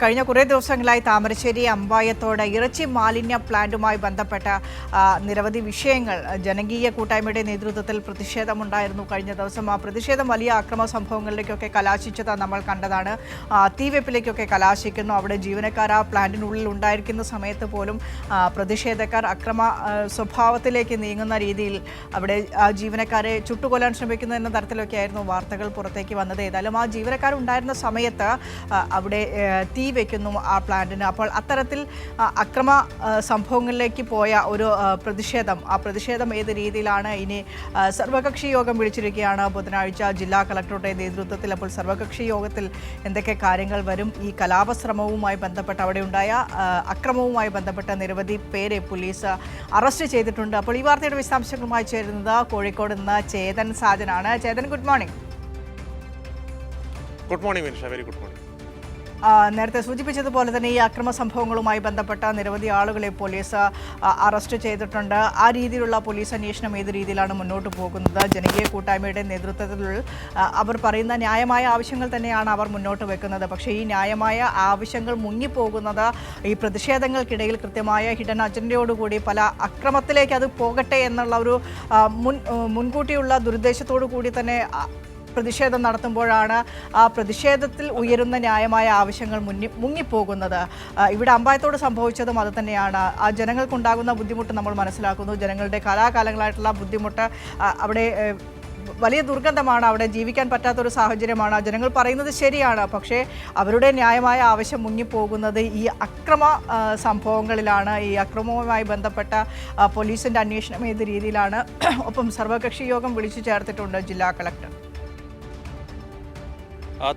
കഴിഞ്ഞ കുറേ ദിവസങ്ങളായി താമരശ്ശേരി അമ്പായത്തോട് ഇറച്ചി മാലിന്യ പ്ലാന്റുമായി ബന്ധപ്പെട്ട നിരവധി വിഷയങ്ങൾ ജനകീയ കൂട്ടായ്മയുടെ നേതൃത്വത്തിൽ പ്രതിഷേധമുണ്ടായിരുന്നു കഴിഞ്ഞ ദിവസം. ആ പ്രതിഷേധം വലിയ അക്രമ സംഭവങ്ങളിലേക്കൊക്കെ കലാശിച്ചത് നമ്മൾ കണ്ടതാണ്. തീവെപ്പിലേക്കൊക്കെ കലാശിക്കുന്നു. അവിടെ ജീവനക്കാർ ആ പ്ലാന്റിനുള്ളിൽ ഉണ്ടായിരിക്കുന്ന സമയത്ത് പോലും പ്രതിഷേധക്കാർ അക്രമ സ്വഭാവത്തിലേക്ക് നീങ്ങുന്ന രീതിയിൽ അവിടെ ജീവനക്കാരെ ചുട്ടുകൊല്ലാൻ ശ്രമിക്കുന്നു എന്ന തരത്തിലൊക്കെ ആയിരുന്നു വാർത്തകൾ പുറത്തേക്ക് വന്നത്. ഏതായാലും ആ ജീവനക്കാർ ഉണ്ടായിരുന്ന സമയത്ത് അവിടെ തീ വയ്ക്കുന്നു ആ പ്ലാന്റിന്. അപ്പോൾ അത്തരത്തിൽ അക്രമ സംഭവങ്ങളിലേക്ക് പോയ ഒരു പ്രതിഷേധം. ആ പ്രതിഷേധം ഏത് രീതിയിലാണ്? ഇനി സർവകക്ഷി യോഗം വിളിച്ചിരിക്കുകയാണ് ബുധനാഴ്ച ജില്ലാ കളക്ടറുടെ നേതൃത്വത്തിൽ. അപ്പോൾ സർവകക്ഷി യോഗത്തിൽ എന്തൊക്കെ കാര്യങ്ങൾ വരും? ഈ കലാപശ്രമവുമായി ബന്ധപ്പെട്ട് അവിടെ ഉണ്ടായ അക്രമവുമായി ബന്ധപ്പെട്ട നിരവധി പേരെ പോലീസ് അറസ്റ്റ് ചെയ്തിട്ടുണ്ട്. അപ്പോൾ ഈ വാർത്തയുടെ വിശദാംശങ്ങളുമായി ചേരുന്നത് കോഴിക്കോട് നിന്ന് Chetan സാജനാണ്. Chethan good morning. Good morning Vinisha very good morning. നേരത്തെ സൂചിപ്പിച്ചതുപോലെ തന്നെ ഈ അക്രമ സംഭവങ്ങളുമായി ബന്ധപ്പെട്ട നിരവധി ആളുകളെ പോലീസ് അറസ്റ്റ് ചെയ്തിട്ടുണ്ട്. ആ രീതിയിലുള്ള പോലീസ് അന്വേഷണം ഏത് രീതിയിലാണ് മുന്നോട്ട് പോകുന്നത്? ജനകീയ കൂട്ടായ്മയുടെ നേതൃത്വത്തിൽ അവർ പറയുന്ന ന്യായമായ ആവശ്യങ്ങൾ തന്നെയാണ് അവർ മുന്നോട്ട് വെക്കുന്നത്. പക്ഷേ ഈ ന്യായമായ ആവശ്യങ്ങൾ മുങ്ങിപ്പോകുന്നത് ഈ പ്രതിഷേധങ്ങൾക്കിടയിൽ കൃത്യമായ ഹിഡൻ അജണ്ടയോടുകൂടി പല അക്രമത്തിലേക്ക് അത് പോകട്ടെ എന്നുള്ള ഒരു മുൻ മുൻകൂട്ടിയുള്ള ദുരുദ്ദേശത്തോടു കൂടി തന്നെ പ്രതിഷേധം നടത്തുമ്പോഴാണ് ആ പ്രതിഷേധത്തിൽ ഉയരുന്ന ന്യായമായ ആവശ്യങ്ങൾ മുന്നി മുങ്ങിപ്പോകുന്നത്. ഇവിടെ അമ്പായത്തോട് സംഭവിച്ചതും അത് തന്നെയാണ്. ആ ജനങ്ങൾക്കുണ്ടാകുന്ന ബുദ്ധിമുട്ട് നമ്മൾ മനസ്സിലാക്കുന്നു. ജനങ്ങളുടെ കാലാകാലങ്ങളായിട്ടുള്ള ബുദ്ധിമുട്ട് അവിടെ വലിയ ദുർഗന്ധമാണ് അവിടെ ജീവിക്കാൻ പറ്റാത്തൊരു സാഹചര്യമാണ്. ജനങ്ങൾ പറയുന്നത് ശരിയാണ്. പക്ഷേ അവരുടെ ന്യായമായ ആവശ്യം മുങ്ങിപ്പോകുന്നത് ഈ അക്രമ സംഭവങ്ങളിലാണ്. ഈ അക്രമവുമായി ബന്ധപ്പെട്ട പോലീസിന്റെ അന്വേഷണം ഏത് രീതിയിലാണ്. ഒപ്പം സർവകക്ഷി യോഗം വിളിച്ചു ചേർത്തിട്ടുണ്ട് ജില്ലാ കളക്ടർ.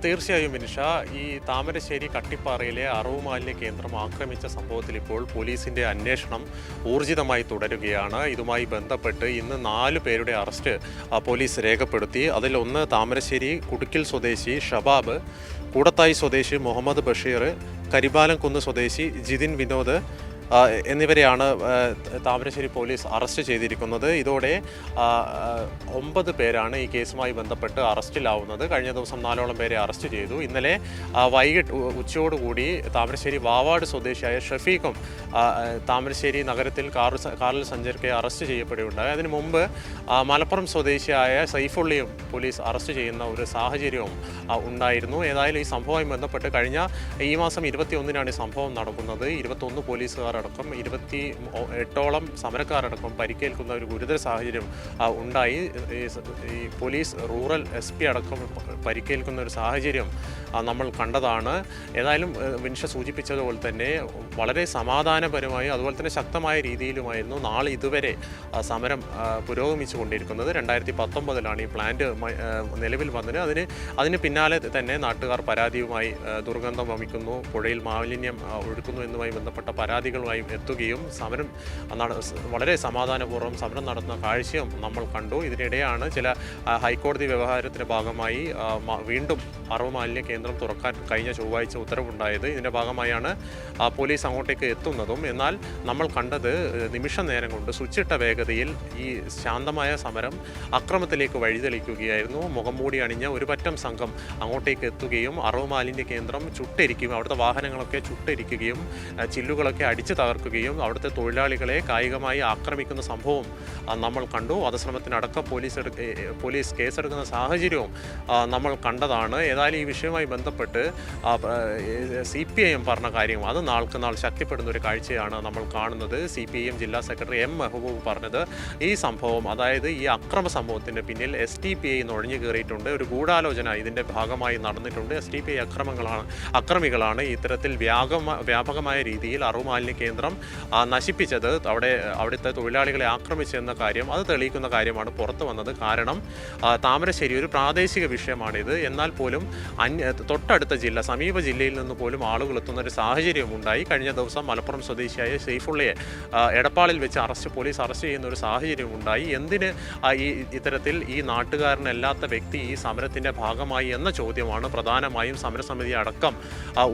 തീർച്ചയായും വിനിഷ ഈ താമരശ്ശേരി കട്ടിപ്പാറയിലെ അറവുമാലിന്യ കേന്ദ്രം ആക്രമിച്ച സംഭവത്തിൽ ഇപ്പോൾ പോലീസിന്റെ അന്വേഷണം ഊർജിതമായി തുടരുകയാണ്. ഇതുമായി ബന്ധപ്പെട്ട് ഇന്ന് നാല് പേരുടെ അറസ്റ്റ് പോലീസ് രേഖപ്പെടുത്തി. അതിലൊന്ന് താമരശ്ശേരി കുടുക്കിൽ സ്വദേശി ഷബാബ് കൂടത്തായി സ്വദേശി മുഹമ്മദ് ബഷീർ കരിബാലംകുന്ന് സ്വദേശി ജിതിൻ വിനോദ് എന്നിവരെയാണ് താമരശ്ശേരി പോലീസ് അറസ്റ്റ് ചെയ്തിരിക്കുന്നത്. ഇതോടെ ഒമ്പത് പേരാണ് ഈ കേസുമായി ബന്ധപ്പെട്ട് അറസ്റ്റിലാവുന്നത്. കഴിഞ്ഞ ദിവസം നാലോളം പേരെ അറസ്റ്റ് ചെയ്തു. ഇന്നലെ വൈകിട്ട് ഉച്ചയോടുകൂടി താമരശ്ശേരി വാവാട് സ്വദേശിയായ ഷഫീഖും താമരശ്ശേരി നഗരത്തിൽ കാർ കാറിൽ സഞ്ചരിക്കെ അറസ്റ്റ് ചെയ്യപ്പെടുകയുണ്ടായി. അതിനു മുമ്പ് മലപ്പുറം സ്വദേശിയായ സൈഫുള്ളിയും പോലീസ് അറസ്റ്റ് ചെയ്യുന്ന ഒരു സാഹചര്യവും ഉണ്ടായിരുന്നു. ഏതായാലും ഈ സംഭവവുമായി ബന്ധപ്പെട്ട് കഴിഞ്ഞ ഈ മാസം ഇരുപത്തി ഒന്നിനാണ് ഈ സംഭവം നടക്കുന്നത്. ഇരുപത്തൊന്ന് പോലീസുകാരടക്കം ഇരുപത്തി എട്ടോളം സമരക്കാരടക്കം പരിക്കേൽക്കുന്ന ഒരു ഗുരുതര സാഹചര്യം ഉണ്ടായി. ഈ പോലീസ് റൂറൽ എസ് പി അടക്കം പരിക്കേൽക്കുന്ന ഒരു സാഹചര്യം നമ്മൾ കണ്ടതാണ്. ഏതായാലും വിൻഷ സൂചിപ്പിച്ചതുപോലെ തന്നെ വളരെ സമാധാനപരമായി അതുപോലെ തന്നെ ശക്തമായ രീതിയിലുമായിരുന്നു നാളെ ഇതുവരെ സമരം പുരോഗമിച്ചു കൊണ്ടിരിക്കുന്നത് രണ്ടായിരത്തി പത്തൊമ്പതിലാണ് ഈ പ്ലാന്റ് നിലവിൽ വന്നത്. അതിന് അതിന് പിന്നാലെ തന്നെ നാട്ടുകാർ പരാതിയുമായി ദുർഗന്ധം വമിക്കുന്നു പുഴയിൽ മാലിന്യം ഒഴുക്കുന്നു എന്നുമായി ബന്ധപ്പെട്ട പരാതികളുമായി എത്തുകയും സമരം വളരെ സമാധാനപൂർവം സമരം നടത്തുന്ന കാഴ്ചയും നമ്മൾ കണ്ടു. ഇതിനിടെയാണ് ചില ഹൈക്കോടതി വ്യവഹാരത്തിന്റെ ഭാഗമായി വീണ്ടും അറിവ് മാലിന്യ കേന്ദ്രം തുറക്കാൻ കഴിഞ്ഞ ചൊവ്വാഴ്ച ഉത്തരവുണ്ടായത്. ഇതിന്റെ ഭാഗമായാണ് പോലീസ് അങ്ങോട്ടേക്ക് എത്തുന്നതും. എന്നാൽ നമ്മൾ കണ്ടത് നിമിഷ നേരം കൊണ്ട് സ്വിച്ചിട്ട വേഗതയിൽ ഈ ശാന്തമായ സമരം അക്രമത്തിലേക്ക് വഴിതെളിക്കുകയായിരുന്നു. മുഖം മൂടി അണിഞ്ഞ ഒരു പറ്റം സംഘം അങ്ങോട്ടേക്ക് എത്തുകയും അറവ് മാലിന്യ കേന്ദ്രം ചുട്ടരിക്കുകയും അവിടുത്തെ വാഹനങ്ങളൊക്കെ ചുട്ടരിക്കുകയും ചില്ലുകളൊക്കെ അടിച്ചു തകർക്കുകയും അവിടുത്തെ തൊഴിലാളികളെ കായികമായി ആക്രമിക്കുന്ന സംഭവം നമ്മൾ കണ്ടു. വധശ്രമത്തിനടക്കം പോലീസ് പോലീസ് കേസെടുക്കുന്ന സാഹചര്യവും നമ്മൾ കണ്ടതാണ്. ഏതായാലും ഈ വിഷയവുമായി ബന്ധപ്പെട്ട് സി പി ഐ എം പറഞ്ഞ കാര്യം അത് നാൾക്ക് നാൾ ശക്തിപ്പെടുന്ന ഒരു കാഴ്ചയാണ് നമ്മൾ കാണുന്നത്. സി പി ഐ എം ജില്ലാ സെക്രട്ടറി എം മെഹബൂബ് പറഞ്ഞത് ഈ സംഭവം അതായത് ഈ അക്രമ സംഭവത്തിന്റെ പിന്നിൽ എസ് ടി പി ഐ നുഴഞ്ഞു കയറിയിട്ടുണ്ട്. ഒരു ഗൂഢാലോചന ഇതിന്റെ ഭാഗമായി നടന്നിട്ടുണ്ട്. എസ് ടി പി ഐ അക്രമങ്ങളാണ് അക്രമികളാണ്. ഇത്തരത്തിൽ വ്യാപകമ വ്യാപകമായ രീതിയിൽ അറുമാലിന്യ കേന്ദ്രം നശിപ്പിച്ചത് അവിടെ അവിടുത്തെ തൊഴിലാളികളെ ആക്രമിച്ചെന്ന കാര്യം അത് തെളിയിക്കുന്ന കാര്യമാണ് പുറത്തു വന്നത്. കാരണം താമരശ്ശേരി ഒരു പ്രാദേശിക വിഷയമാണിത്. എന്നാൽ പോലും അന്യ തൊട്ടടുത്ത ജില്ല സമീപ ജില്ലയിൽ നിന്ന് പോലും ആളുകൾ എത്തുന്ന ഒരു സാഹചര്യം ഉണ്ടായി കഴിഞ്ഞ ദിവസം മലപ്പുറം സ്വദേശിയായ സെയ്ഫുള്ളയെ എടപ്പാളിൽ വെച്ച് അറസ്റ്റ് പോലീസ് അറസ്റ്റ് ചെയ്യുന്ന ഒരു സാഹചര്യം ഉണ്ടായി എന്തിന് ഈ ഇത്തരത്തിൽ ഈ നാട്ടുകാരനല്ലാത്ത വ്യക്തി ഈ സമരത്തിന്റെ ഭാഗമായി എന്ന ചോദ്യമാണ് പ്രധാനമായും സമരസമിതി അടക്കം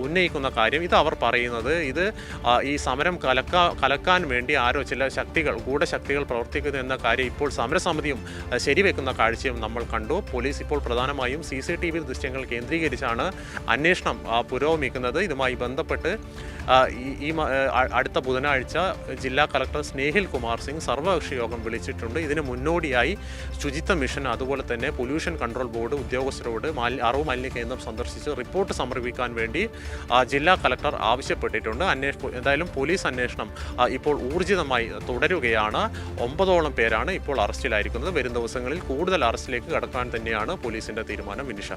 ഉന്നയിക്കുന്ന കാര്യം ഇത് അവർ പറയുന്നത്. ഇത് ഈ സമര സമരം കലക്കാ കലക്കാൻ വേണ്ടി ആരോ ചില ശക്തികൾ ഗൂഢശക്തികൾ പ്രവർത്തിക്കുന്നു എന്ന കാര്യം ഇപ്പോൾ സമരസമിതിയും ശരിവെക്കുന്ന കാഴ്ചയും നമ്മൾ കണ്ടു. പോലീസ് ഇപ്പോൾ പ്രധാനമായും സി സി ടി വി ദൃശ്യങ്ങൾ കേന്ദ്രീകരിച്ചാണ് അന്വേഷണം പുരോഗമിക്കുന്നത്. ഇതുമായി ബന്ധപ്പെട്ട് ഈ- അടുത്ത ബുധനാഴ്ച ജില്ലാ കളക്ടർ സ്നേഹിൽ കുമാർ സിംഗ് സർവകക്ഷി യോഗം വിളിച്ചിട്ടുണ്ട്. ഇതിന് മുന്നോടിയായി ശുചിത്വ മിഷൻ അതുപോലെ തന്നെ പൊല്യൂഷൻ കൺട്രോൾ ബോർഡ് ഉദ്യോഗസ്ഥരോട് മാലി അറിവ് മാലിന്യ കേന്ദ്രം സന്ദർശിച്ച് റിപ്പോർട്ട് സമർപ്പിക്കാൻ വേണ്ടി ജില്ലാ കളക്ടർ ആവശ്യപ്പെട്ടിട്ടുണ്ട്. അന്വേഷ എന്തായാലും പോലീസ് അന്വേഷണം ഇപ്പോൾ ഊർജിതമായി തുടരുകയാണ്. ഒമ്പതോളം പേരാണ് ഇപ്പോൾ അറസ്റ്റിലായിരിക്കുന്നത്. വരും ദിവസങ്ങളിൽ കൂടുതൽ അറസ്റ്റിലേക്ക് കടക്കാൻ തന്നെയാണ് പോലീസിന്റെ തീരുമാനം വിനിഷ.